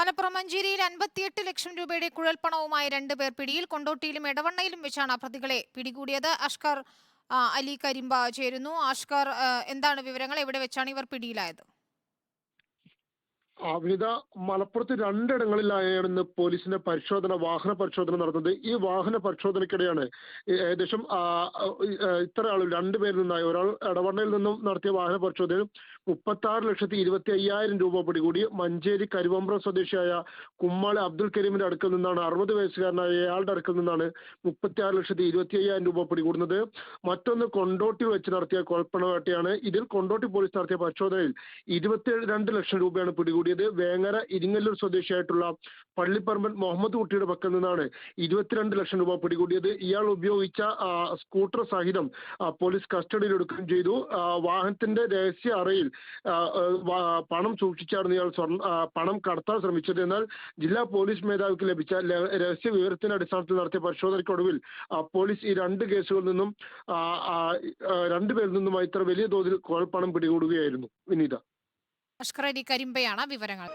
മലപ്പുറം മഞ്ചേരിയിൽ അൻപത്തിയെട്ട് ലക്ഷം രൂപയുടെ കുഴൽപ്പണവുമായി രണ്ടുപേർ പിടിയിൽ കൊണ്ടോട്ടിയിലും എടവണ്ണയിലും വെച്ചാണ് പ്രതികളെ പിടികൂടിയത്. അഷ്കർ അലി കരിമ്പ ചേരുന്നു. അഷ്കർ എന്താണ് വിവരങ്ങൾ? എവിടെ വെച്ചാണ് ഇവർ പിടിയിലായത്? അവിത മലപ്പുറത്ത് രണ്ടിടങ്ങളിലായാണ് ഇന്ന് പോലീസിന്റെ പരിശോധന വാഹന പരിശോധന നടന്നത് ഈ വാഹന പരിശോധനയ്ക്കിടെയാണ് ഏകദേശം ഇത്ര ആൾ രണ്ടുപേരിൽ നിന്നായി. ഒരാൾ എടവണ്ണയിൽ നിന്നും നടത്തിയ വാഹന പരിശോധനയിൽ മുപ്പത്തി ആറ് ലക്ഷത്തി ഇരുപത്തി അയ്യായിരം രൂപ പിടികൂടി മഞ്ചേരി കരുവമ്പ്ര സ്വദേശിയായ കുമ്മാളി അബ്ദുൽ കരീമിന്റെ അടുക്കൽ നിന്നാണ് അറുപത് വയസ്സുകാരനായ ഇയാളുടെ അടുക്കൽ നിന്നാണ് മുപ്പത്തി ആറ് ലക്ഷത്തി ഇരുപത്തി അയ്യായിരം രൂപ പിടികൂടുന്നത്. മറ്റൊന്ന് കൊണ്ടോട്ടി വെച്ച് നടത്തിയ കൊഴപ്പണവേട്ടയാണ് ഇതിൽ കൊണ്ടോട്ടി പോലീസ് നടത്തിയ പരിശോധനയിൽ ഇരുപത്തി രണ്ട് ലക്ഷം രൂപയാണ് പിടികൂടിയത് വേങ്ങര ഇരിങ്ങല്ലൂർ സ്വദേശിയായിട്ടുള്ള പള്ളിപ്പറമ്പൻ മുഹമ്മദ് കുട്ടിയുടെ പക്കൽ നിന്നാണ്. ഇരുപത്തിരണ്ട് ലക്ഷം രൂപ പിടികൂടിയത്. ഇയാൾ ഉപയോഗിച്ച സ്കൂട്ടർ സഹിതം പോലീസ് കസ്റ്റഡിയിൽ എടുക്കുകയും ചെയ്തു. വാഹനത്തിന്റെ രഹസ്യ അറയിൽ പണം സൂക്ഷിച്ചായിരുന്നു ഇയാൾ സ്വർണ പണം കടത്താൻ ശ്രമിച്ചത്. എന്നാൽ ജില്ലാ പോലീസ് മേധാവിക്ക് ലഭിച്ച രഹസ്യ വിവരത്തിന്റെ അടിസ്ഥാനത്തിൽ നടത്തിയ പരിശോധനയ്ക്കൊടുവിൽ പോലീസ് ഈ രണ്ട് കേസുകളിൽ നിന്നും രണ്ടുപേരിൽ നിന്നുമായി ഇത്ര വലിയ തോതിൽ കോഴപ്പണം പിടികൂടുകയായിരുന്നു. വിനീത. അഷ്കർ അലി കരിമ്പയാണ് വിവരങ്ങൾ.